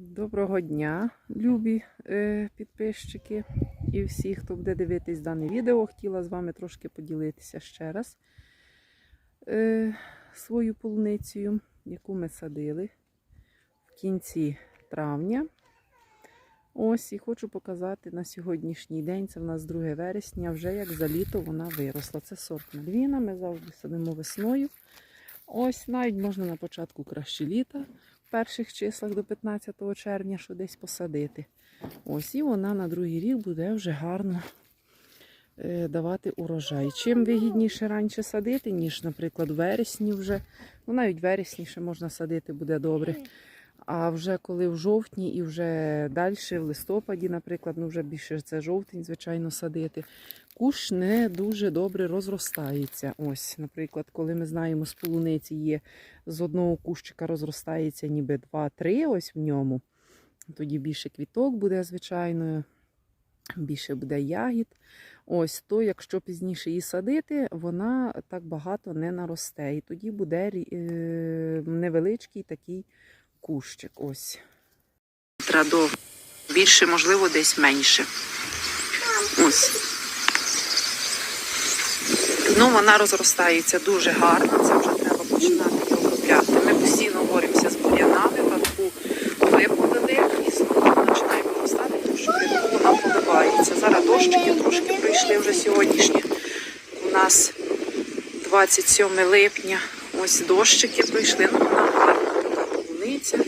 Доброго дня, любі е, підписчики і всі, хто буде дивитись дане відео. Хотіла з вами трошки поділитися ще раз е, свою полуницею, яку ми садили в кінці травня. Ось і хочу показати на сьогоднішній день, це в нас 2 вересня, вже як за літо вона виросла. Це сорт Мальвіна, ми завжди садимо весною. Ось навіть можна на початку краще літа перших числах до 15 червня, що десь посадити. Ось і вона на другий рік буде вже гарно е, давати урожай. Чим вигідніше раніше садити, ніж, наприклад, в вересні вже. Ну, навіть в вересні ще можна садити, буде добре. А вже коли в жовтні і вже далі, в листопаді, наприклад, ну вже більше це жовтень, звичайно, садити. Кущ не дуже добре розростається. Ось, наприклад, коли ми знаємо, з полуниці є з одного кущика розростається ніби 2-3 ось в ньому. Тоді більше квіток буде, звичайно, більше буде ягід. Ось, то якщо пізніше її садити, вона так багато не наросте. І тоді буде е, невеличкий такий кущик. Ось. До більше, можливо, десь менше. Ось. Ну, вона розростається дуже гарно, це вже треба починати обробляти. Ми постійно боремося з бур'янами, вранку виходили і знову починаємо ростати, тому що вона поливається. Зараз дощики трошки прийшли вже сьогоднішні. У нас 27 липня. Ось дощики прийшли, ну вона гарна така полуниця.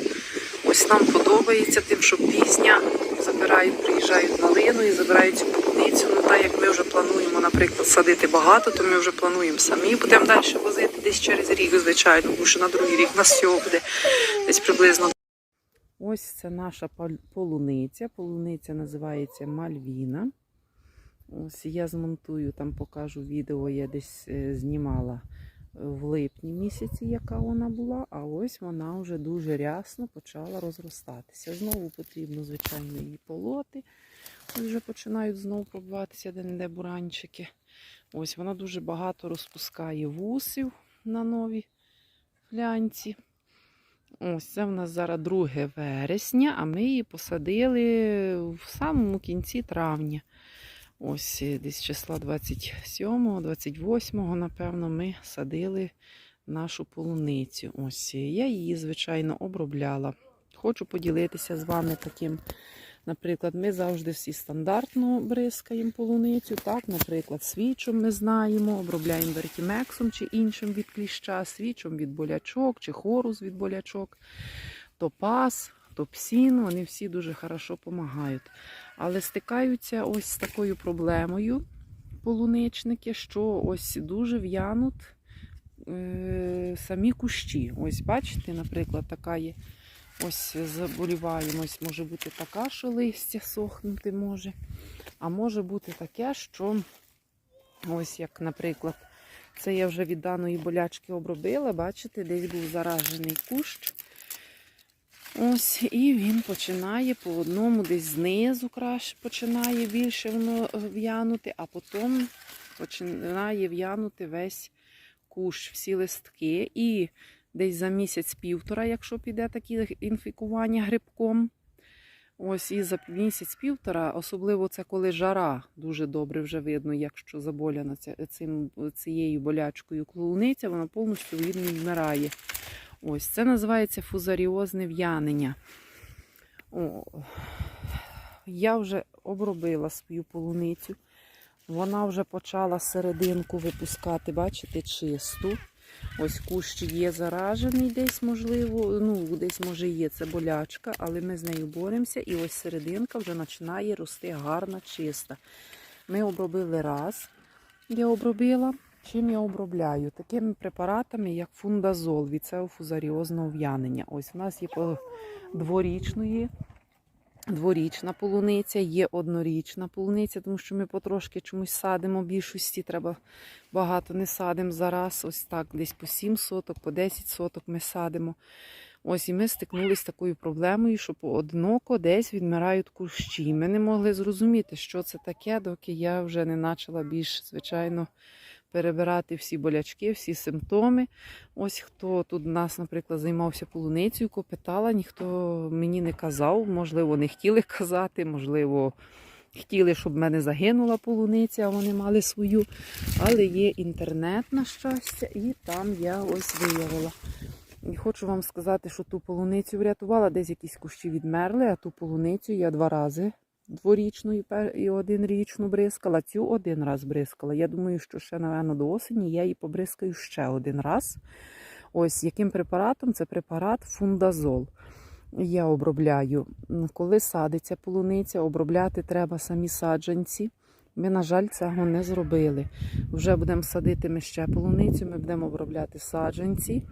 Ось нам подобається тим, що пізня забирають, приїжджають на лину і забирають цю полуницю. Ну так як ми вже плануємо, наприклад, садити багато, то ми вже плануємо самі. Будемо далі возити десь через рік, звичайно, тому що на другий рік нас всього буде десь приблизно. Ось це наша полуниця. Полуниця називається Мальвіна. Ось я змонтую, там покажу відео, я десь е, знімала в липні місяці, яка вона була, а ось вона вже дуже рясно почала розростатися. Знову потрібно, звичайно, її полоти. Вже починають знову пробуватися де-не-де буранчики. Ось вона дуже багато розпускає вусів на новій глянці. Ось це в нас зараз 2 вересня, а ми її посадили в самому кінці травня. Ось е, десь числа 27-го, 28-го, напевно, ми садили нашу полуницю. Ось е, я її, звичайно, обробляла. Хочу поділитися з вами таким. Наприклад, ми завжди всі стандартно бризкаємо полуницю. Так, наприклад, свічом ми знаємо, обробляємо вертімексом чи іншим від кліща, свічом від болячок чи хорус від болячок, топаз, топсін. Вони всі дуже хорошо допомагають. Але стикаються ось з такою проблемою полуничники, що ось дуже в'януть е, самі кущі. Ось бачите, наприклад, така є. Ось заболіваємо. Ось може бути така, що листя сохнути може. А може бути таке, що ось як, наприклад, це я вже від даної болячки обробила. Бачите, десь був заражений кущ. Ось, і він починає по одному, десь знизу краще починає більше воно е, в'янути, а потім починає в'янути весь кущ, всі листки. І десь за місяць-півтора, якщо піде таке інфікування грибком. Ось і за місяць-півтора, особливо це коли жара, дуже добре вже видно, якщо заболяна цим, цією болячкою клоуниця, вона повністю видно вмирає. Ось це називається фузаріозне в'янення. Я вже обробила свою полуницю. Вона вже почала серединку випускати, бачите, чисту. Ось кущ є заражений десь, можливо, ну, десь може є це болячка, але ми з нею боремося. І ось серединка вже починає рости гарна, чиста. Ми обробили раз, я обробила. Чим я обробляю? Такими препаратами, як фундазол від цього в'янення. Ось у нас є дворічної, дворічна полуниця, є однорічна полуниця, тому що ми потрошки чомусь садимо. Більшості треба багато не садимо зараз. Ось так, десь по 7 соток, по 10 соток ми садимо. Ось і ми стикнулися з такою проблемою, що поодиноко десь відмирають кущі. Ми не могли зрозуміти, що це таке, доки я вже не почала більш, звичайно, перебирати всі болячки, всі симптоми. Ось хто тут у нас, наприклад, займався полуницею, копитала, ніхто мені не казав, можливо, не хотіли казати, можливо, хотіли, щоб в мене загинула полуниця, а вони мали свою. Але є інтернет, на щастя, і там я ось виявила. І хочу вам сказати, що ту полуницю врятувала, десь якісь кущі відмерли, а ту полуницю я два рази дворічну і одинрічну бризкала. Цю один раз бризкала. Я думаю, що ще, напевно, до осені я її побризкаю ще один раз. Ось яким препаратом? Це препарат фундазол. Я обробляю. Коли садиться полуниця, обробляти треба самі саджанці. Ми, на жаль, цього не зробили. Вже будемо садити ми ще полуницю, ми будемо обробляти саджанці.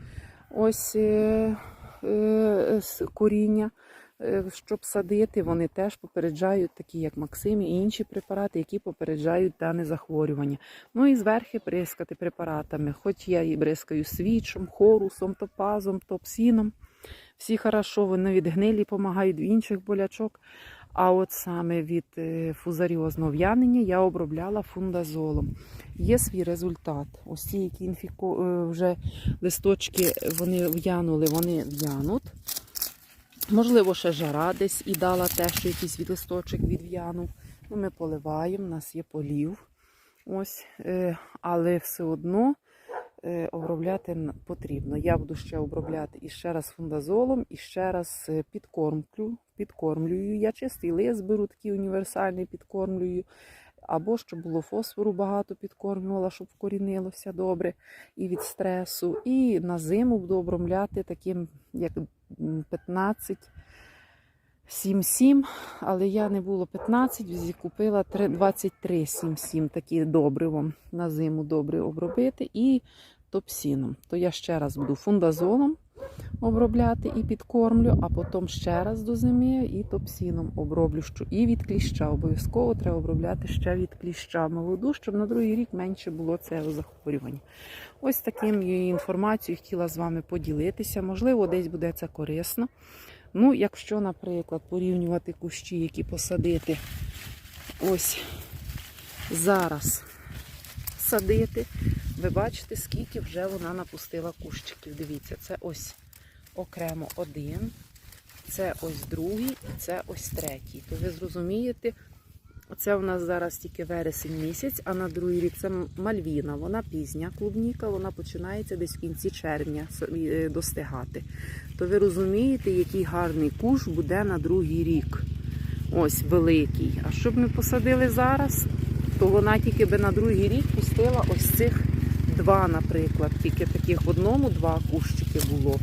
Ось е, е, коріння. Е, Щоб садити, вони теж попереджають, такі як Максим і інші препарати, які попереджають дане захворювання. Ну і зверхи бризкати препаратами. Хоч я і бризкаю свічом, хорусом, топазом, топсіном. Всі хорошо, вони від гнилі допомагають від інших болячок. А от саме від е, фузаріозного в'янення я обробляла фундазолом. Є свій результат. Ось ці, які інфіко... е, вже листочки вони в'янули, вони в'януть. Можливо, ще жара десь і дала те, що якийсь від листочок відв'янув. Ну, ми поливаємо, у нас є полів. Ось, е, але все одно е, обробляти потрібно. Я буду ще обробляти і ще раз фундазолом, і ще раз е, підкормлю, підкормлюю. Я чистий лист беру, такий універсальний підкормлюю. Або щоб було фосфору багато підкормлювала, щоб вкорінилося добре і від стресу. І на зиму буду обробляти таким, як 15 7-7, але я не було 15, купила три- 23 7-7, такі добривом на зиму добре обробити і топсіном. То я ще раз буду фундазолом обробляти і підкормлю, а потім ще раз до зими і топсіном оброблю. Що і від кліща обов'язково треба обробляти ще від кліща молоду, щоб на другий рік менше було цього захворювання. Ось таким інформацією хотіла з вами поділитися. Можливо, десь буде це корисно. Ну, якщо, наприклад, порівнювати кущі, які посадити ось зараз садити, ви бачите, скільки вже вона напустила кущиків. Дивіться, це ось окремо один, це ось другий і це ось третій. То ви зрозумієте, це у нас зараз тільки вересень місяць, а на другий рік це мальвіна. Вона пізня клубніка, вона починається десь в кінці червня е, достигати. То ви розумієте, який гарний куш буде на другий рік. Ось великий. А щоб ми посадили зараз, то вона тільки би на другий рік пустила ось цих два, наприклад. Тільки таких в одному два кущики було.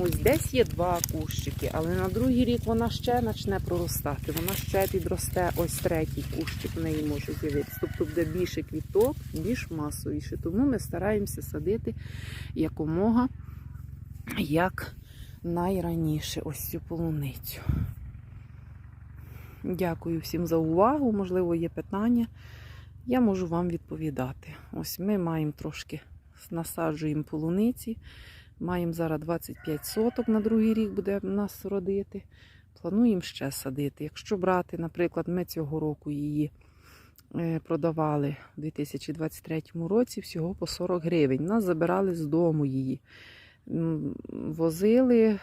Ось десь є два кущики, але на другий рік вона ще почне проростати. Вона ще підросте ось третій кущик в неї може з'явитися. Тобто буде більше квіток, більш масовіше. Тому ми стараємося садити якомога як найраніше ось цю полуницю. Дякую всім за увагу. Можливо, є питання. Я можу вам відповідати. Ось ми маємо трошки насаджуємо полуниці. Маємо зараз 25 соток на другий рік буде нас родити. Плануємо ще садити. Якщо брати, наприклад, ми цього року її е, продавали у 2023 році всього по 40 гривень. Нас забирали з дому її. Возили,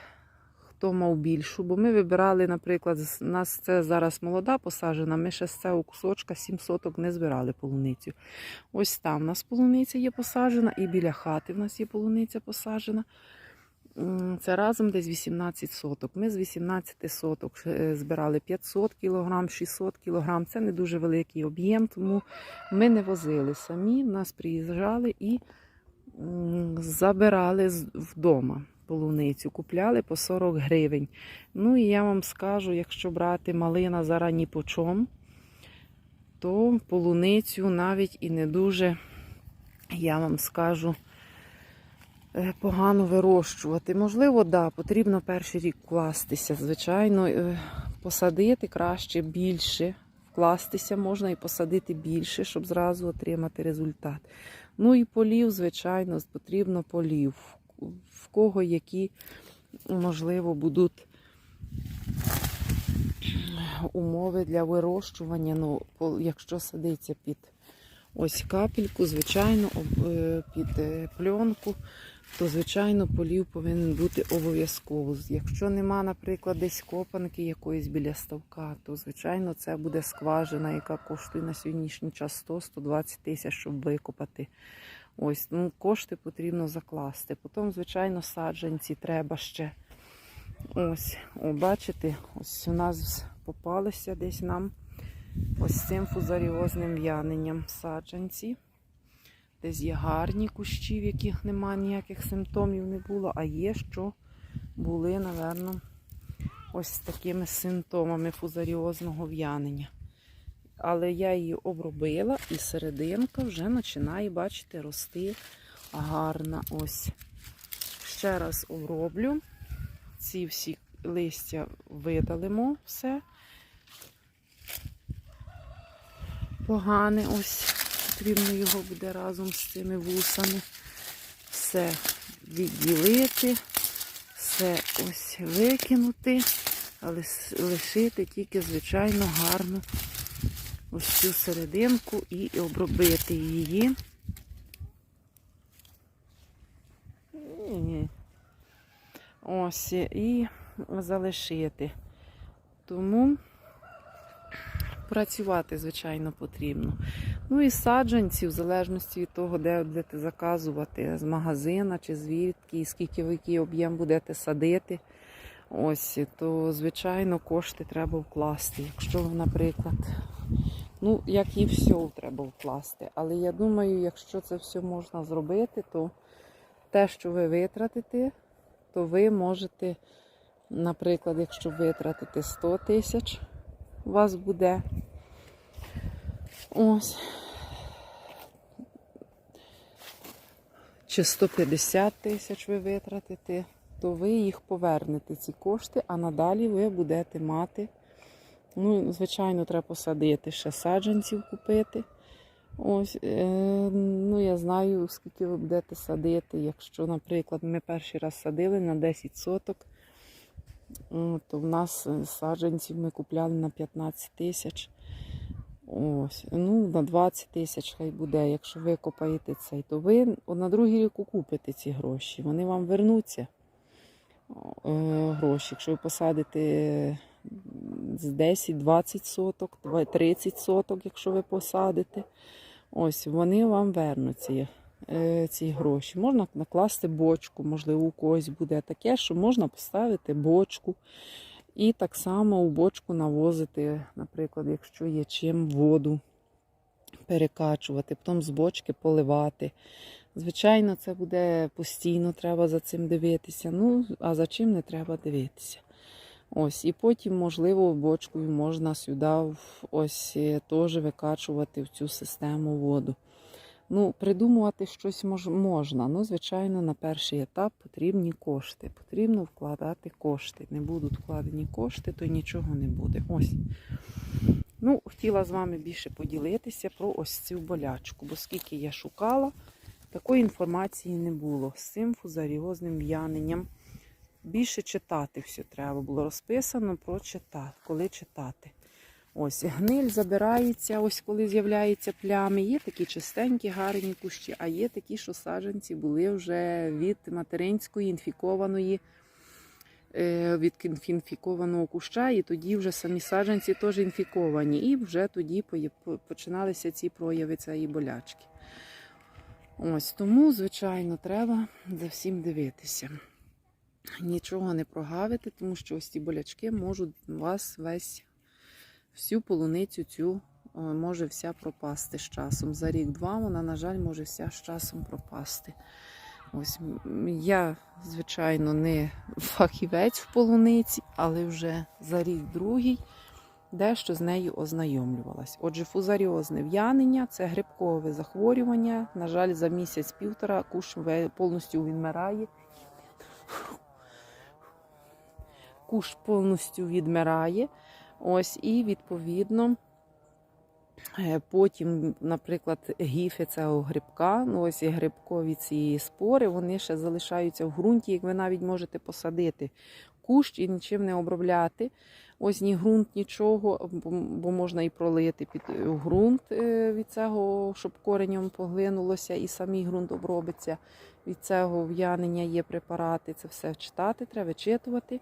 хто мав більшу, бо ми вибирали, наприклад, у нас це зараз молода посаджена, ми ще з цього кусочка 7 соток не збирали полуницю. Ось там у нас полуниця є посаджена, і біля хати в нас є полуниця посаджена. Це разом десь 18 соток. Ми з 18 соток е, збирали 500 кг, 600 кг. Це не дуже великий об'єм, тому ми не возили самі. Нас приїжджали і забирали вдома полуницю, купляли по 40 гривень. Ну і я вам скажу, якщо брати малина зараз ні по чому, то полуницю навіть і не дуже, я вам скажу, е, погано вирощувати. Можливо, да, потрібно перший рік вкластися. Звичайно, е, посадити краще більше. Вкластися можна і посадити більше, щоб зразу отримати результат. Ну і полів, звичайно, потрібно полів. В кого які, можливо, будуть умови для вирощування. Ну, якщо садиться під ось капельку, звичайно, е, під е, пленку, то звичайно полів повинен бути обов'язково. Якщо нема, наприклад, десь копанки якоїсь біля ставка, то звичайно це буде скважина, яка коштує на сьогоднішній час 100-120 тисяч, щоб викопати. Ось, ну, кошти потрібно закласти. Потім, звичайно, саджанці треба ще. Ось, о, бачите, ось у нас попалися десь нам ось цим фузаріозним в'яненням саджанці. Десь є гарні кущі, в яких немає ніяких симптомів не було, а є, що були, напевно, ось з такими симптомами фузаріозного в'янення. Але я її обробила і серединка вже починає, бачите, рости гарна. Ось. Ще раз оброблю. Ці всі листя видалимо все. Погане ось. Потрібно його буде разом з цими вусами. Все відділити, все ось викинути, але лишити тільки, звичайно, гарну ось цю серединку і обробити її. Ось і залишити. Тому працювати, звичайно, потрібно. Ну і саджанці, в залежності від того, де будете заказувати, з магазина чи звідки, скільки ви який об'єм будете садити. Ось, то, звичайно, кошти треба вкласти. Якщо ви, наприклад, ну, як і все треба вкласти. Але я думаю, якщо це все можна зробити, то те, що ви витратите, то ви можете, наприклад, якщо витратите 100 тисяч, у вас буде ось. Чи 150 тисяч ви витратите, то ви їх повернете, ці кошти, а надалі ви будете мати. Ну, звичайно, треба посадити ще саджанців купити. Ось, е, ну я знаю, скільки ви будете садити. Якщо, наприклад, ми перший раз садили на 10 соток, то в нас е, саджанців ми купляли на 15 тисяч. Ось, ну, на 20 тисяч хай буде. Якщо ви копаєте цей, то ви на другий рік купите ці гроші. Вони вам вернуться. Е, гроші. Якщо ви посадите з 10-20 соток, 30 соток, якщо ви посадите, ось вони вам вернуться е, ці гроші. Можна накласти бочку, можливо, у когось буде таке, що можна поставити бочку. І так само у бочку навозити, наприклад, якщо є чим воду перекачувати, потім з бочки поливати. Звичайно, це буде постійно, треба за цим дивитися. Ну, а за чим не треба дивитися. Ось, і потім, можливо, бочкою можна сюди ось е, теж викачувати в цю систему воду. Ну, придумувати щось мож, можна. Ну, звичайно, на перший етап потрібні кошти. Потрібно вкладати кошти. Не будуть вкладені кошти, то нічого не буде. Ось. Ну, хотіла з вами більше поділитися про ось цю болячку, бо скільки я шукала, такої інформації не було з цим фузаріозним в'яненням. Більше читати все треба було розписано про читати, коли читати. Ось гниль забирається, ось коли з'являються плями. Є такі чистенькі, гарні кущі, а є такі, що саджанці були вже від материнської інфікованої, е, від інфікованого куща, і тоді вже самі саджанці теж інфіковані. І вже тоді починалися ці прояви цієї болячки. Ось тому, звичайно, треба за всім дивитися. Нічого не прогавити, тому що ось ці болячки можуть вас весь всю полуницю цю е, може вся пропасти з часом. За рік-два вона, на жаль, може вся з часом пропасти. Ось я, звичайно, не фахівець в полуниці, але вже за рік-другий дещо з нею ознайомлювалась. Отже, фузаріозне в'янення це грибкове захворювання. На жаль, за місяць-півтора куш повністю відмирає. Куш повністю відмирає. Ось, і відповідно. е, Потім, наприклад, гіфи цього грибка, ну ось і грибкові ці спори, вони ще залишаються в ґрунті, як ви навіть можете посадити кущ і нічим не обробляти. Ось ні ґрунт, нічого, бо, можна і пролити під ґрунт е, від цього, щоб коренем поглинулося, і самий ґрунт обробиться. Від цього в'янення є препарати. Це все читати, треба вичитувати.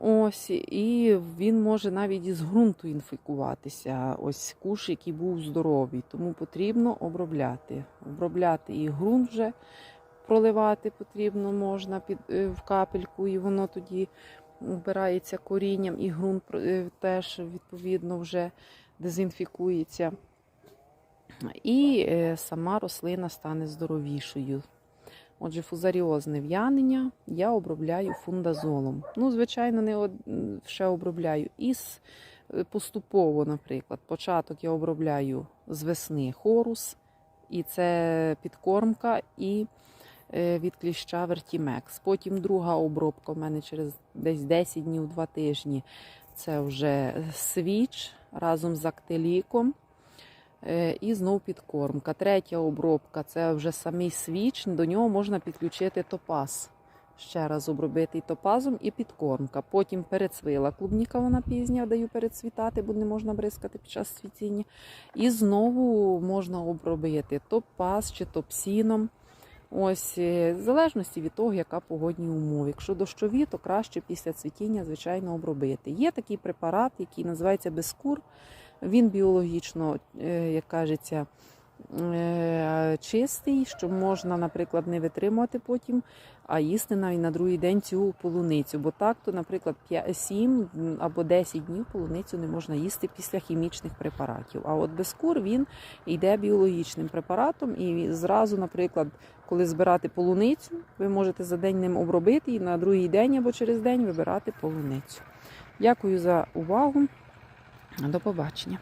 Ось, і він може навіть із ґрунту інфікуватися. Ось куш, який був здоровий. Тому потрібно обробляти. Обробляти і ґрунт вже проливати потрібно можна під, е, в капельку, і воно тоді вбирається корінням, і ґрунт е, теж відповідно вже дезінфікується. І е, сама рослина стане здоровішою. Отже, фузаріозне в'янення я обробляю фундазолом. Ну, звичайно, не ще обробляю із е, поступово, наприклад. Початок я обробляю з весни хорус, і це підкормка, і е, від кліща вертімекс. Потім друга обробка в мене через десь 10 днів, 2 тижні. Це вже свіч разом з актеліком. Е, І знов підкормка. Третя обробка це вже самий свіч. До нього можна підключити топаз. Ще раз обробити топазом і підкормка. Потім перецвила клубніка, вона пізня, даю перецвітати, бо не можна бризкати під час цвітіння. І знову можна обробити топаз чи топсіном. Ось, е, в залежності від того, яка погодні умови. Якщо дощові, то краще після цвітіння, звичайно, обробити. Є такий препарат, який називається Бескур. Він біологічно, е, як кажеться, е, чистий, що можна, наприклад, не витримувати потім, а їсти навіть на другий день цю полуницю. Бо так, то, наприклад, 7 або 10 днів полуницю не можна їсти після хімічних препаратів. А от безкур він йде біологічним препаратом, і зразу, наприклад, коли збирати полуницю, ви можете за день ним обробити і на другий день або через день вибирати полуницю. Дякую за увагу. До побачення.